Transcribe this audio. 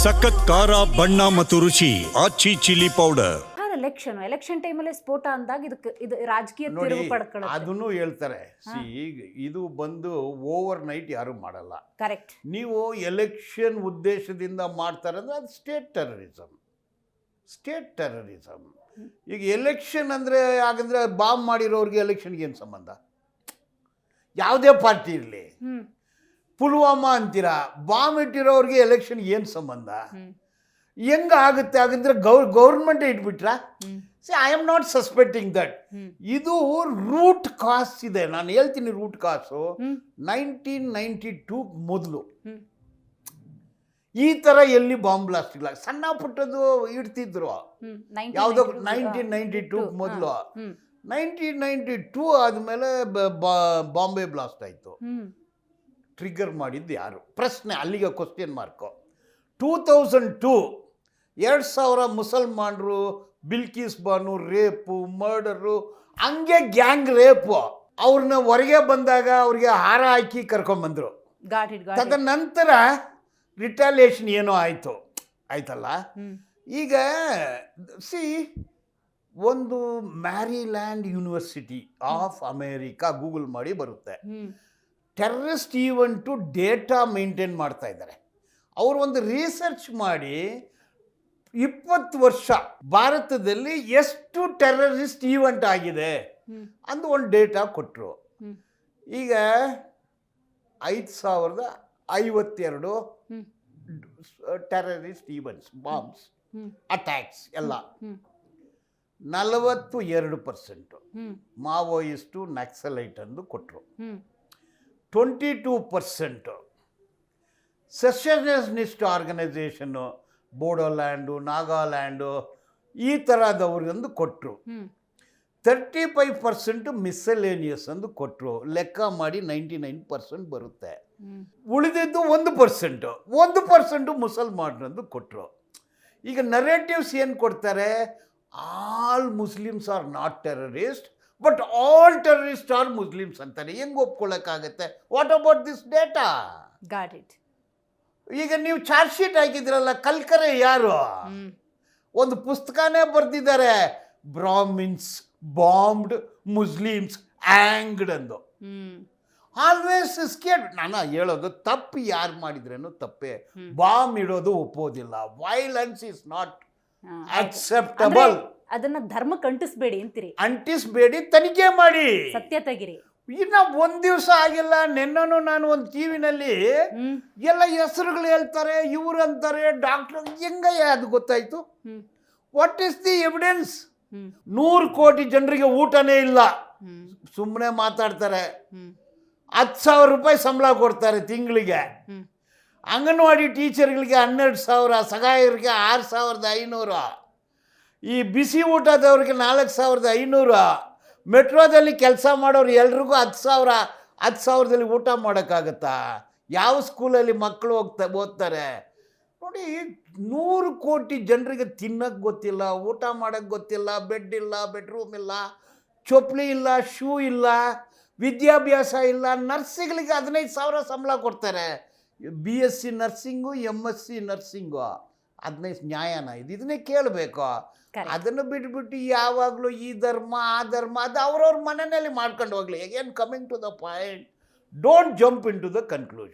ಸಖತ್ ಖಾರ ಬಣ್ಣ ಮತ್ತು ರುಚಿ Aachi chilli powder election election ಟೈಮಲ್ಲಿ ಸ್ಫೋಟ ಅಂದಾಗ ಇದಕ್ಕೆ ಇದು ರಾಜಕೀಯ ನೋಡಿ ತಿರುವು ಅದನ್ನು ಹೇಳ್ತಾರೆ. ಸಿ ಈಗ ಇದು ಬಂದು ಓವರ್ ನೈಟ್ ಯಾರು ಮಾಡಲ್ಲ. ಕರೆಕ್ಟ್ ನೀವು ಎಲೆಕ್ಷನ್ ಉದ್ದೇಶದಿಂದ ಮಾಡ್ತಾರೆ ಅಂದ್ರೆ ಅದು ಸ್ಟೇಟ್ ಟೆರರಿಸಮ್ ಸ್ಟೇಟ್ ಟೆರರಿಸಮ್ ಈಗ ಎಲೆಕ್ಷನ್ ಅಂದರೆ ಹಾಗಂದ್ರೆ ಬಾಂಬ್ ಮಾಡಿರೋರಿಗೆ ಎಲೆಕ್ಷನ್ಗೆ ಏನು ಸಂಬಂಧ? ಯಾವುದೇ ಪಾರ್ಟಿ ಇರಲಿ. ಹ್ಮ್. ಪುಲ್ವಾಮಾ ಅಂತೀರಾ ಬಾಂಬ್ ಇಟ್ಟಿರೋರಿಗೆ ಎಲೆಕ್ಷನ್ ಏನು ಸಂಬಂಧ? ಹೆಂಗ ಆಗುತ್ತೆ? ಹಾಗಂದ್ರೆ ಗೌರ್ government ಇಟ್ಬಿಟ್ರಾ? See I am not suspecting that ಇದು ರೂಟ್ ಕಾಸ್ ಇದೆ. ನಾನು ಹೇಳ್ತೀನಿ ರೂಟ್ ಕಾಸು ನೈನ್ಟೀನ್ ನೈಂಟಿ ಟೂ ಮೊದಲು. ಈ ಥರ ಎಲ್ಲಿ ಬಾಂಬ್ ಬ್ಲಾಸ್ಟ್ ಇಲ್ಲ. ಸಣ್ಣ ಪುಟ್ಟದು ಇಡ್ತಿದ್ರು. ಯಾವುದೋ ನೈನ್ಟೀನ್ ನೈಂಟಿ ಟೂ ಮೊದಲು. ನೈನ್ಟೀನ್ ನೈಂಟಿ ಟೂ ಆದಮೇಲೆ ಬಾಂಬೆ ಬ್ಲಾಸ್ಟ್ ಆಯಿತು. ಟ್ರಿಗರ್ ಮಾಡಿದ್ದು ಯಾರು? ಪ್ರಶ್ನೆ ಅಲ್ಲಿಗೆ question mark two thousand two ಎರಡು ಸಾವಿರ ಮುಸಲ್ಮಾನರು ಬಿಲ್ಕಿಸ್ ಬಾನು ರೇಪು ಮರ್ಡರು ಹಂಗೆ ಗ್ಯಾಂಗ್ ರೇಪು ಅವ್ರನ್ನ ಹೊರಗೆ ಬಂದಾಗ ಅವ್ರಿಗೆ ಹಾರ ಹಾಕಿ ಕರ್ಕೊಂಬಂದರು ತದನಂತರ ರಿಟಾಲಿಯೇಷನ್ ಏನೋ ಆಯಿತು. ಆಯ್ತಲ್ಲ? ಈಗ ಸಿ ಒಂದು Maryland university of America Google ಮಾಡಿ ಬರುತ್ತೆ. ಟೆರ್ರರಿಸ್ಟ್ ಈವೆಂಟು ಡೇಟಾ ಮೇಂಟೈನ್ ಮಾಡ್ತಾ ಇದ್ದಾರೆ. ಅವರು ಒಂದು ರಿಸರ್ಚ್ ಮಾಡಿ ಇಪ್ಪತ್ತು ವರ್ಷ ಭಾರತದಲ್ಲಿ ಎಷ್ಟು ಟೆರರಿಸ್ಟ್ ಈವೆಂಟ್ ಆಗಿದೆ ಅಂದು ಒಂದು ಡೇಟಾ ಕೊಟ್ಟರು ಈಗ ಐದು ಸಾವಿರದ ಐವತ್ತೆರಡು ಟೆರರಿಸ್ಟ್ ಈವೆಂಟ್ಸ್ ಬಾಂಬ್ಸ್ ಅಟ್ಯಾಕ್ಸ್ ಎಲ್ಲ. ನಲವತ್ತು ಎರಡು ಪರ್ಸೆಂಟು ಮಾವೋಯಿಸ್ಟು ನಕ್ಸಲೈಟ್ ಅಂದು ಕೊಟ್ಟರು twenty two percent secessionist organisation Bodoland Nagaland ಈ ಥರದವ್ರಿಗೊಂದು ಕೊಟ್ಟರು ತರ್ಟಿ ಫೈವ್ ಪರ್ಸೆಂಟು ಮಿಸ್ಸಲೇನಿಯಸ್ ಅಂದು ಕೊಟ್ಟರು ಲೆಕ್ಕ ಮಾಡಿ ನೈಂಟಿ ನೈನ್ ಪರ್ಸೆಂಟ್ ಬರುತ್ತೆ ಉಳಿದಿದ್ದು ಒಂದು ಪರ್ಸೆಂಟು ಒಂದು ಪರ್ಸೆಂಟು ಮುಸಲ್ಮಾನರಂದು ಕೊಟ್ಟರು ಈಗ ನರೇಟಿವ್ಸ್ ಏನು ಕೊಡ್ತಾರೆ? All Muslims are not terrorist but all terrorist are Muslims ಅಂತಾರೆ ಹೆಂಗೆ ಒಪ್ಕೊಳ್ಳೋಕ್ಕಾಗತ್ತೆ what about this data got it ಈಗ ನೀವು ಚಾರ್ಜ್ ಶೀಟ್ ಹಾಕಿದ್ರಲ್ಲ ಕಲ್ಕರೆ ಯಾರು? ಒಂದು ಪುಸ್ತಕನೇ ಬರೆದಿದ್ದಾರೆ. ಬ್ರಾಹ್ಮಿನ್ಸ್ ಬಾಂಬ್ಡ್ ಮುಸ್ಲಿಮ್ಸ್ ಆ್ಯಂಗ್ಡ್ ಅಂದು. ಆಲ್ವೇಸ್ ಸ್ಕೇಡ್ ನಾನು ಹೇಳೋದು ತಪ್ಪು ಯಾರು ಮಾಡಿದ್ರೇನು ತಪ್ಪೇ. ಬಾಂಬ್ ಇಡೋದು ಒಪ್ಪೋದಿಲ್ಲ. ವೈಲೆನ್ಸ್ ಇಸ್ ನಾಟ್ ಅಕ್ಸೆಪ್ಟಬಲ್ ಅದನ್ನ ಧರ್ಮ ಕಂಟಿಸ್ಬೇಡಿ ಅಂತೀರಿ. ಅಂಟಿಸ್ಬೇಡಿ ತನಿಖೆ ಮಾಡಿ. ಸತ್ಯ ತೆಗಿರಿ. ಇನ್ನ ಒಂದ್ ದಿವಸ ಆಗಿಲ್ಲ ನಿನ್ನನು ನಾನು ಒಂದು ಟಿವಿನಲ್ಲಿ ಹ್ಮ್. ಎಲ್ಲ ಹೆಸರುಗಳು ಹೇಳ್ತಾರೆ ಇವ್ರು ಅಂತಾರೆ ಡಾಕ್ಟರ್ ಹೆಂಗಯ್ಯ ಅದು ಗೊತ್ತಾಯ್ತು? ಹ್ಮ್. What is the evidence hmm. ನೂರು ಕೋಟಿ ಜನರಿಗೆ ಊಟನೇ ಇಲ್ಲ. ಹ್ಮ್. ಸುಮ್ಮನೆ ಮಾತಾಡ್ತಾರೆ. ಹ್ಮ್. ಹತ್ತು ಸಾವಿರ ರೂಪಾಯಿ ಸಂಬಳ ಕೊಡ್ತಾರೆ ತಿಂಗಳಿಗೆ. ಹ್ಮ್. ಅಂಗನವಾಡಿ ಟೀಚರ್ಗಳಿಗೆ ಹನ್ನೆರಡು ಸಾವಿರ ಸಗಾಯರಿಗೆ ಆರು ಸಾವಿರದ ಐನೂರು. ಈ ಬಿಸಿ ಊಟದವ್ರಿಗೆ ನಾಲ್ಕು ಸಾವಿರದ ಐನೂರು, ಮೆಟ್ರೋದಲ್ಲಿ ಕೆಲಸ ಮಾಡೋರು ಎಲ್ರಿಗೂ ಹತ್ತು ಸಾವಿರ, ಹತ್ತು ಸಾವಿರದಲ್ಲಿ ಊಟ ಮಾಡೋಕ್ಕಾಗತ್ತಾ? ಯಾವ ಸ್ಕೂಲಲ್ಲಿ ಮಕ್ಕಳು ಹೋಗ್ತಾ, ಓದ್ತಾರೆ? ನೋಡಿ, ನೂರು ಕೋಟಿ ಜನರಿಗೆ ತಿನ್ನೋಕ್ಕೆ ಗೊತ್ತಿಲ್ಲ, ಊಟ ಮಾಡೋಕ್ಕೆ ಗೊತ್ತಿಲ್ಲ, ಬೆಡ್ ಇಲ್ಲ, ಬೆಡ್ರೂಮ್ ಇಲ್ಲ ಚೊಪ್ಪಲಿ ಇಲ್ಲ, ಶೂ ಇಲ್ಲ, ವಿದ್ಯಾಭ್ಯಾಸ ಇಲ್ಲ, ನರ್ಸಿಗಳಿಗೆ ಹದಿನೈದು ಸಾವಿರ ಸಂಬಳ ಕೊಡ್ತಾರೆ. B S C nursing M S C nursing. ಹದಿನೈದು ನ್ಯಾಯನ ಇದು ಇದನ್ನೇ ಕೇಳಬೇಕು. ಅದನ್ನು ಬಿಟ್ಬಿಟ್ಟು ಯಾವಾಗಲೂ ಈ ಧರ್ಮ ಆ ಧರ್ಮ ಅದು ಅವ್ರವ್ರ ಮನೆಯಲ್ಲಿ ಮಾಡ್ಕೊಂಡು ಹೋಗ್ಲಿ. ಏನು coming to the point don't jump in to the conclusion